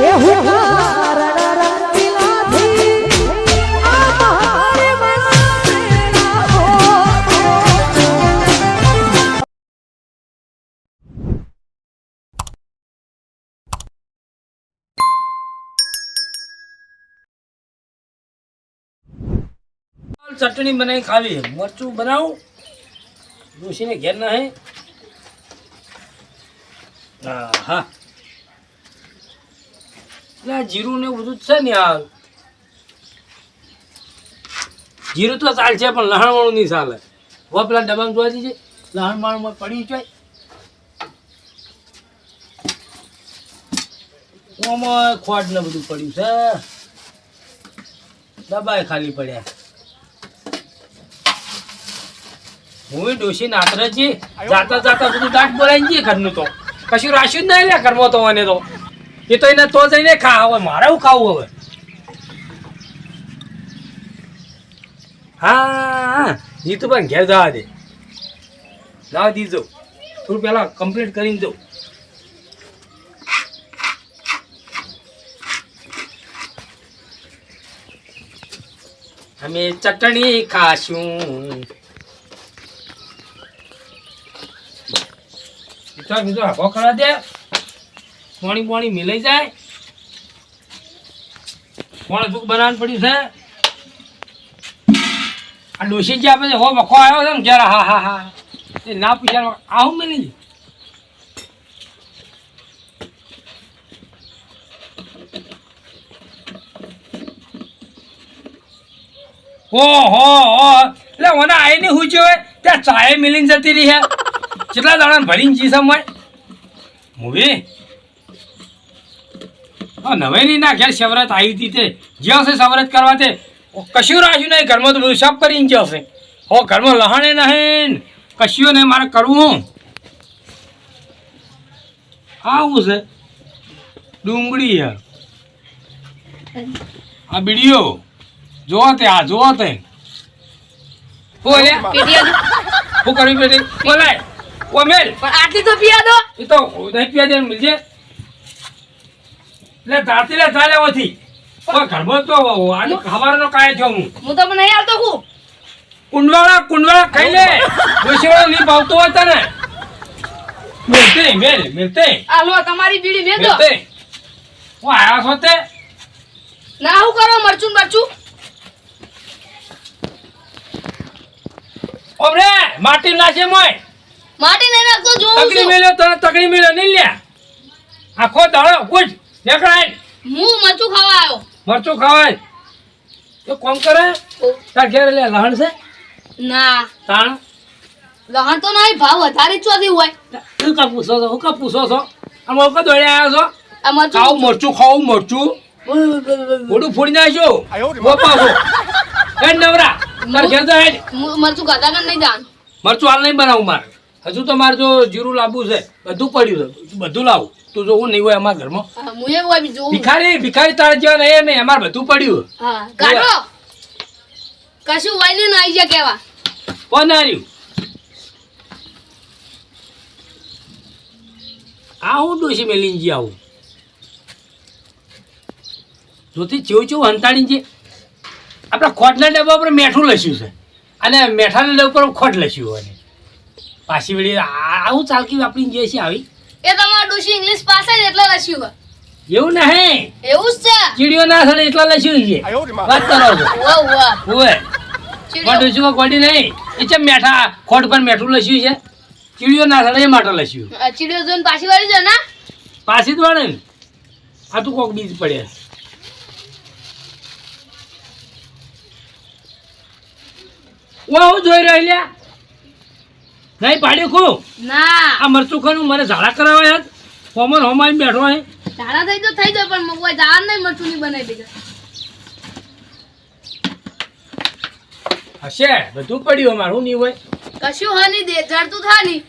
એ હું. ચટણી બનાવી ખાવી મરચું બનાવું ડોસીને ઘેર ના હે હા એટલે જીરું ને બધું છે ને હાલ જીરું તો ચાલશે પણ લહાણવાળું નહીં ચાલે. હવે પેલા ડબ્બામાં જોવા દીજે લહાણવાળું પડી જાય. ઓમાં ખોટ ને બધું પડ્યું છે. ડબ્બાએ ખાલી પડ્યા. હું ડોસી નાતરે છે જાતા જાતા બધું દાંત બોલાવી જઈએ ઘરનું તો. કશું રાશ્યું જ નહીં લે ઘરમાં તો મને તો. એ તો એને તો જઈને ખા. હવે મારે હું ખાવું હવે? હા જીતુભાઈ ઘેર જવા દે. જવા દીજો. થોડું પેલા કમ્પ્લીટ કરીને દઉં. અમે ચટણી ખાશું. ચાલ બીજો હાફો ખરા દે. પાણી પાણી મિલાઈ જાય. કોણ શું બનાવવાનું પડ્યું છે. આ ડોસી જે આપણે હો, વખો આવ્યો છે ને ક્યારે હા હા હા. એ ના પૂછ્યા આવું મિલી હો હો હો. એટલે મને આઈ નહીં હું હોય, ત્યાં ચાય મિલીને જતી રહી હે કેટલા દાડા ભરીને જી સમય મૂવી? હા ના ઘેર સવરત આવી હતી તે. જ્યાં છે સવરત કરવા તે. કશું રાખ્યું નહીં ઘરમાં તો બધું સબ કરીને જ્યાં છે. હો ઘરમાં લહાણે નહીં કશું નહીં મારે કરવું આવું છે. ડુંગળી યાર. આ બીડીઓ જોવા તે આ જોવા તે. શું કરવી પેટી બોલાય. ઓ મેલ. પણ આટલી તો પીયા દો. એ તો નહીં પીવા દે મિલજે. એટલે દાંતી લે ચાલે ઓથી પણ ઘરમાં તો આજે ખબરનો કાય થયો હું. હું તો નહીં આવતો હું. કુંડવાળા કુંડવાળા ખાઈ લે. ડોશીવાળો નહીં ભાવતો હોય તને. મિલતે મેલ મિલતે આ લો તમારી બીડી મેં દો. મિલતે હું આયા છો તે? ના હું કરો મરચું મરચું. ઓમરે માટી નાશે મોય. માટી નહીં નાખતો જો તકડી મેલ્યો તને તકડી મેલ્યો નહીં લે આખો દાડો કુછ દેખાય હું મરચું ખાવા આવ્યો. મરચું ખાવાય. તો કોમ કરે? તાર ઘેર લે લહણ છે? ના. તાણ? લહણ તો નહીં ભાવ વધારે ચોથી હોય. હું કા પૂછો છો? હું કા પૂછો છો? આમ વખત દોડે આવ્યો છો? આ મરચું ખાવું મરચું ખાવું મરચું. મોઢું ફોડી નાખજો. ગોપા છો હેડ નવરા તાર ઘેર તો હેડ. હું મરચું ખાતા કે નહીં જાણ મરચું હાલ નહીં બનાવું મારે. હજુ તો મારે જો જીરું લાવવું છે બધું પડ્યું છે. બધું લાવું. તું જો હું નહીં હોય અમારા ઘરમાં. હું જોઉં. ભિખારી ભિખારી તારે જેવા નહીં અમારે બધું પડ્યું. હા કાઢો કશું હોય ને આવી જાય કેવા કોણ આવ્યું? આ હું ડોસી મેલીને જી આવું. જોતી ચેવું ચેવું હંતાડીને જે આપણા ખોટના ડબ્બા પર મેઠું લસ્યું છે. અને મેઠાના ડબ્બા પર ખોટ લસ્યું હોય. પાછી વળી આવું ચાલકી વાપરીને જે છે આવી. એ તમારા ડોશી ઇંગ્લિશ પાસે જ એટલે લસ્યું એવું એવું હે? એવું જ છે. ચીડીઓ ના થાય એટલા લસ્યું છે. વાત કરો છો. વાહ વાહ. ઓવે ચીડિયો. ડોસીમાં ગોડી નહીં. એ છે મેઠા ખોટ પર મેઠું લસ્યું છે? ચીડીઓ ના થાય એ માટે લસ્યું આ ચીડિયો જોઈને પાછી વાળી જો ના પાછી જ વળે ને. આ તું કોક બીજ પડે ઓ હું જોઈ રહ્યા લ્યા. નહીં પાડ્યું ખું? ના. આ મરચું ખાનું મને ઝાડા કરાવે યાર. કોમન હોમાઈ બેઠો હે ઝાડા થઈ તો થઈ જાય પણ મગવા ઝાડ નહીં મરચું નહીં બનાવી દીધા. હશે બધું પડ્યું અમારું નહીં હોય. કશું હા નહીં દે જડતું થા નહીં.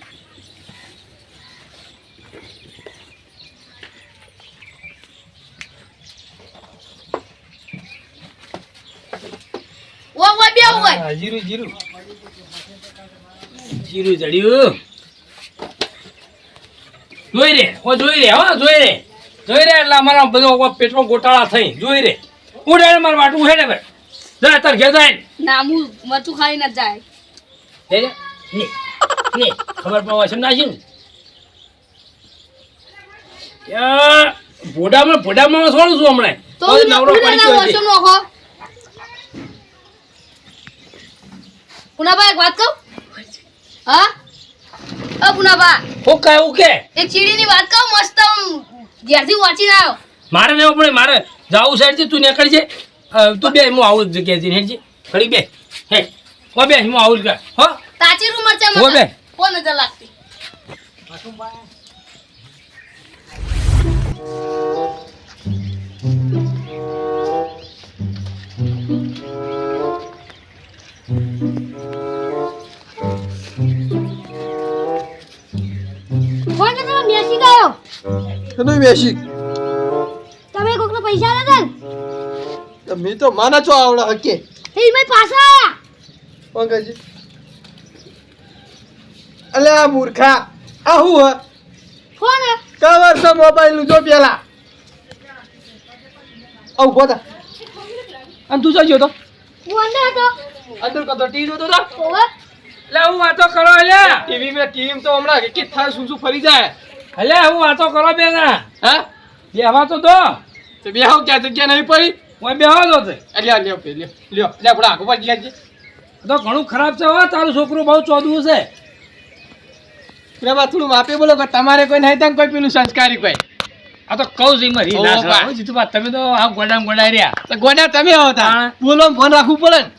ઓ ઓ બે ઓય હા, જીરું જીરું. જીરું જડ્યું જોઈ રે હો જોઈ રે હો જોઈ રે. જોઈ રે એટલે અમારા બધો પેટમાં ગોટાળા થઈ. જોઈ રે. ઉડાડે મારું વાટું ને ભાઈ જા તાર ઘેર જાય ના હું મરચું ખાઈને જ જાય. લે લે લે ખબર પડવા છે ના છે ભોડામાં ભોડામાં છોડું છું હમણાં. તો હું નવરો પડી ગયો છે. એક વાત કહું? હા? અ પુનાબા હું કાંઈ એવું કે? એક ચીડીની વાત કહું મસ્ત ઘેરથી વાંચીને આવ્યો મારે નહીં પડે મારે જાવું સાઈડ છે તું નીકળી છે તું બે હું આવું જ જગ્યાએથી હેડ છે ખડી બે હે હો બે હું આવું જ કર હો? તાચી રૂમ મરચા હો બે. કોણ નજર લાગતી તમે બેસી. તમે કોકને પૈસા લેતા તમે તો માના છો આવડે હકે. એ મે પાછા આયા. પંકજી અલે આ મૂર્ખા. આ હું હ? ફોન કવર સો મોબાઈલનું જો પેલા. આવ બોતા અને તું જજો તો. હું અંદર હતો. અંદર કતો ટી જોતો તો? ઓવે લે હું વાતો કરો લે ટીવી મે ટીમ તો હમણાં કે થાય શું શું ફરી જાય. અલે હું વાતો કરો બે ના હા? બેહવા તો દો. તો બે હાવ ક્યાં જગ્યા નહીં પડી? ઓય બેહવા દો તે. લ્યો પે લ્યો લ્યો. લે આખો પડી ગયા તો ઘણું ખરાબ છે હો તારું છોકરું બહુ ચોદવું છે. પ્રેમા થોડું માપે બોલો કે તમારે કોઈ નહીં ત્યાં કોઈ પેલું સંસ્કારી કોઈ. આ તો કહું છું એમાં રી ઓ ના બા. જીતુભા, તમે તો આ ગોડામ ગોડાઈ રહ્યા. તો ગોડા તમે આવો તા. બોલો ફોન રાખવું પડે ને.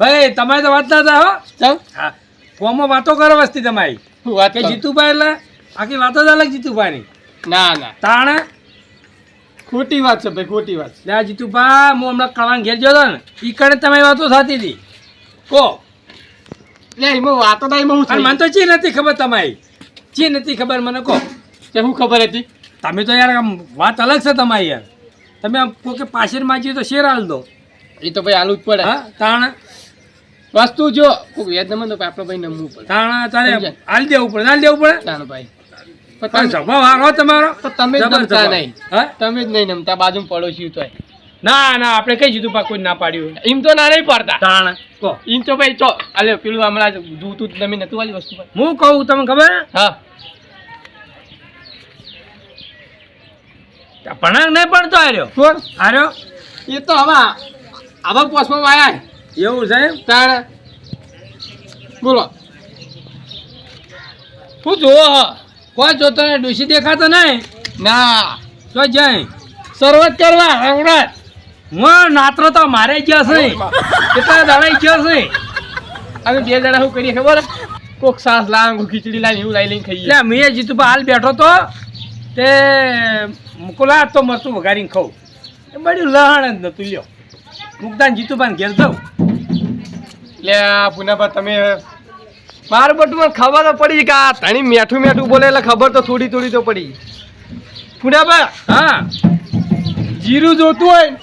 ભાઈ તમારે તો વાત ના થાય હો. હા. ફોનમાં વાતો કરો વસ્તી તમારી. હું વાત કે. જીતુભાઈ એટલે આખી વાત જ અલગ જીતુભાઈની. ના ના. તાણે? ખોટી વાત છે ભાઈ ખોટી વાત છે. જીતુભાઈ હું હમણાં કળાંગ ઘેર ગયો ને ઈ કણે તમારી વાતો થતી હતી. કો? લે એમાં વાતો તો એમાં હું મને તો ચી નથી ખબર તમારી? ચી નથી ખબર મને? કહો કે હું ખબર હતી? તમે તો યાર આમ વાત અલગ છે તમારી યાર. તમે આમ કોકે પાછળ માંગીએ તો શેર હાલ દો. એ તો ભાઈ આલુ જ પડે. હા તાણ? વસ્તુ જો કોઈ વેદ નમન તો આપણો ભાઈ નમવું પડે. તાણ તારે હાલ દેવું પડે હાલ દેવું પડે? ચાલો ભાઈ. પણ પણ સ્વભાવ હારો તમારો? તમે જ નમતા નહીં. તમે જ નહીં નમતા બાજુ પડોશી તો ના ના આપણે કઈ જીતું પા કોઈ ના પાડ્યું એમ તો ના નહીં પડતા. તાણે એમ તો ભાઈ ચો અલે પેલું હમણાં જોતું જ નતું વાલી વસ્તુ હું કહું તમને ખબર? હા. ભણાક નહીં પડતો આર્યો કોણ? આર્યો એ તો હવે આવા પોસ્ટમાં વાયા એવું છે? તાણ. બોલો. શું જોવો હ. કોઈ જોતો નહીં ડોસી દેખાતો નહીં. ના. તો જાય. શરૂઆત કરવા હમણાં હું નાત્રો તો મારે ગયો છે. કેટલા દાડા ગયો છે? અમે બે જણા શું કરીએ ખબર? કોક સાસ લાંગ ખીચડી લાવીને એવું લાવી લઈને ખાઈએ. એટલે મેં જીતુભા હાલ બેઠો તો તે મુકુલા તો મરતું વઘારીને ખાઉં. એ બધું લહણ જ નતું લ્યો. મુકદાન જીતુભાને ઘેર જાઉં. લે પુનાભા તમે મારું બટુ મને ખબર તો પડી કે આ ધણી મેઠું મેઠું બોલે એટલે ખબર તો થોડી થોડી તો પડી. પુનાભા હા. જીરું જોતું હોય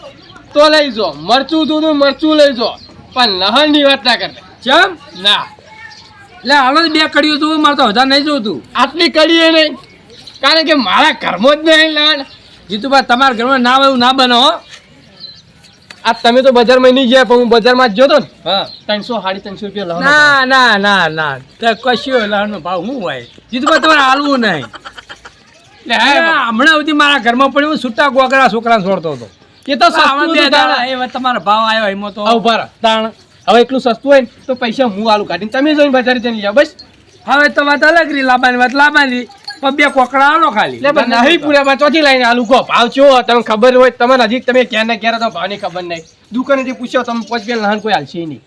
તો લઈ જો. મરચું જોતું મરચું લઈ જો. પણ લહણની વાત ના કરતા. ચમ? ના. એટલે હાલ બે કડીઓ જોવું મારે તો વધારે નહીં જોતું. આટલી કડીએ નહીં. કારણ કે મારા ઘરમાં જ નહીં લહણ જીતુભાઈ તમારા ઘરમાં ના એવું ના બનો હો. આ તમે તો બજારમાં નહીં ગયા પણ હું બજારમાં જ જોતો ને. હા. ત્રણસો સાડી ત્રણસો રૂપિયા લહણ ના ના ના ના. કશું લહણનો ભાવ હું હોય? જીતુભા તમારે હાલવું નહીં. હમણાં સુધી મારા ઘરમાં પડ્યું હું છૂટા ગોગરા છોકરા છોડતો હતો. એ તો તમારો ભાવ આવ્યો એમાં તો ઊભા. તાણ. હવે એટલું સસ્તું હોય ને તો પૈસા હું આલુ કાઢીને તમે જોઈને બજારે જઈને લ્યો બસ. હવે તો વાત અલગ રહી લાંબાની વાત લાંબાની. પણ બે કોકડા આલો ખાલી. નહીં પૂરા ચોથી લાઈને આલુ કહો ભાવ ચો તમને ખબર હોય તમને હજી તમે ક્યાં ને ક્યારે તો ભાવની ખબર નહીં. દુકાને જે પૂછ્યો તમે પોચ બે લહાન કોઈ હાલશે નહીં.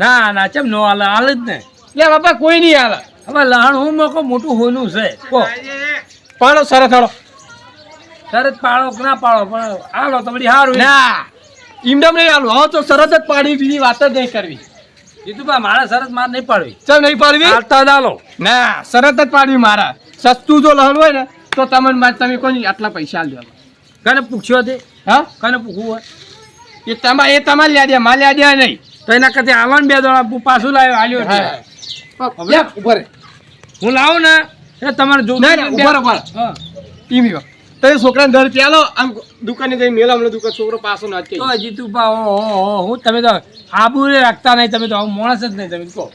ના ના ચમ નો હાલ હાલ જ ને. લે બાપા કોઈ નહીં હાલે હવે લહાણ હું મોકો મોટું હોનું છે. કો. પાડો સરસ હાડો સરસ પાડો કે ના પાડો પણ હાલો તમારી સારું ના. ઈમડમ નહીં આવું હવે તો સરસ જ પાડી બીજી વાત જ નહીં કરવી. જીતુભા મારે સરસ માર નહીં પાડવી. ચલ નહીં પાડવી? હાલતા ના સરસ જ પાડવી મારા. સસ્તું જો લહન હોય ને તો તમને માં તમે કોઈ આટલા પૈસા લ્યો કને પૂછ્યો તે? હા? કને પૂછવું હોય? એ તમા એ તમારે લ્યા દે માં લ્યા દે નહીં. તો એના કરતા આવવાનું બે દોડા પાછું લાવ્યો રે. હું લાવું ને એટલે તમારે જો ના ના ઊભા રહો, ઊભા રહો. હા. ઈ મીવા. તમે છોકરાને દર ચાલો આમ દુકાને જઈને મેલો હમણાં દુકાન છોકરો પાછો ના તો હજી તું હું તમે તો આબુ રાખતા નહીં તમે તો આવું માણસ જ નહીં તમે કહો.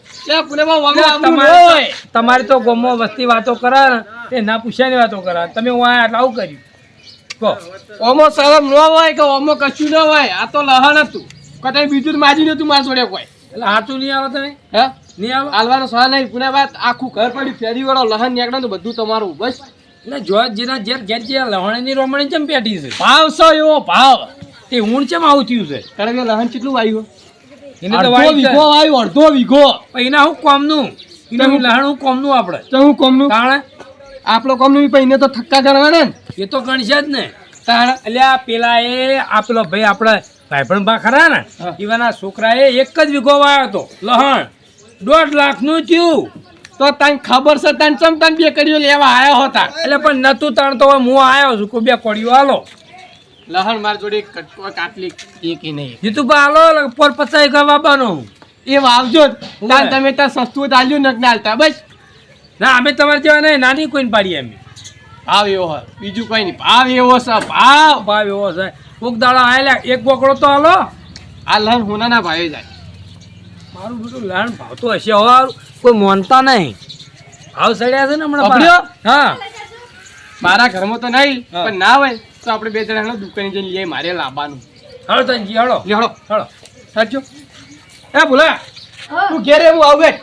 તમારે તો ગમો વસ્તી વાતો કરે ને તે ના પૂછ્યાની વાતો કરે. તમે હું આટલા આવું કર્યું. કહો. ઓમો શરમ ન હોય કે ઓમો કશું ન હોય આ તો લહણ હતું. કદાચ બીજું માજી નતું મારા જોડે કોઈ. એટલે હાચું નહીં આવે તમે? હે? નહીં આવે? હાલવાનો સવાલ નહીં પુને વાત આખું ઘર પડ્યું ફેરી વાળો લહણ નીકળે તો બધું તમારું બસ. એટલે જો જેના ઘેર જે લહણની રોમણી ચમ પેટી છે? ભાવ સો એવો ભાવ. તે હું ચમ આવું થયું છે? કારણ કે લહણ કેટલું વાયું? એને તો અડધો વાઈ. વીઘો વાયું અડધો વીઘો. એના હું કોમનું? એનું લહણ હું કોમનું આપણે? તો હું કોમનું? તાણે? આપણો કોમનું પણ એને તો થક્કા ગણવાના ને? એ તો ગણશે જ ને. તાણ? એટલે આ પેલા એ આ પેલો ભાઈ આપણા ભાઈબંધ બા ખરા ને. એવાના છોકરાએ એક જ વીઘો વાયો હતો લહણ. દોઢ લાખનું થયું. તો તને ખબર છે તને ચમ તને બે કડીઓ લેવા આવ્યો હતા? એટલે પણ નતું તાણ તો હું આવ્યો છું કોઈ બે કોડીઓ હાલો લહણ માર જોડે કટકો કાટલી એક નહીં? જીતુભા હાલો પર પચાઈ ગવાબાનો એ વાવજો જ. તમે ત્યાં સસ્તું ચાલ્યું નક નાલતા બસ. ના અમે તમારે જેવા નહીં નાની કોઈને પાડીએ અમે. ભાવ એવો હોય. બીજું કઈ નહીં. ભાવ એવો છે ભાવ. ભાવ એવો છે. કોક દાડા આયેલા એક બોકડો તો હાલો. આ લહણ હોનાના ભાવે જાય. મારું બધું લહણ ભાવતો હશે હવે કોઈ માનતા નહીં. ભાવ સડ્યા છે ને હમણાં? હા. મારા ઘરમાં તો નહીં પણ ના હોય. તો આપણે બે જણા દુકાને જઈને લઈએ મારે લાવવાનું. હાલો તનજી હાલો લેહડો હળો સાચો એ ભૂલા હા. તું ઘેરે હું આવું બેઠ.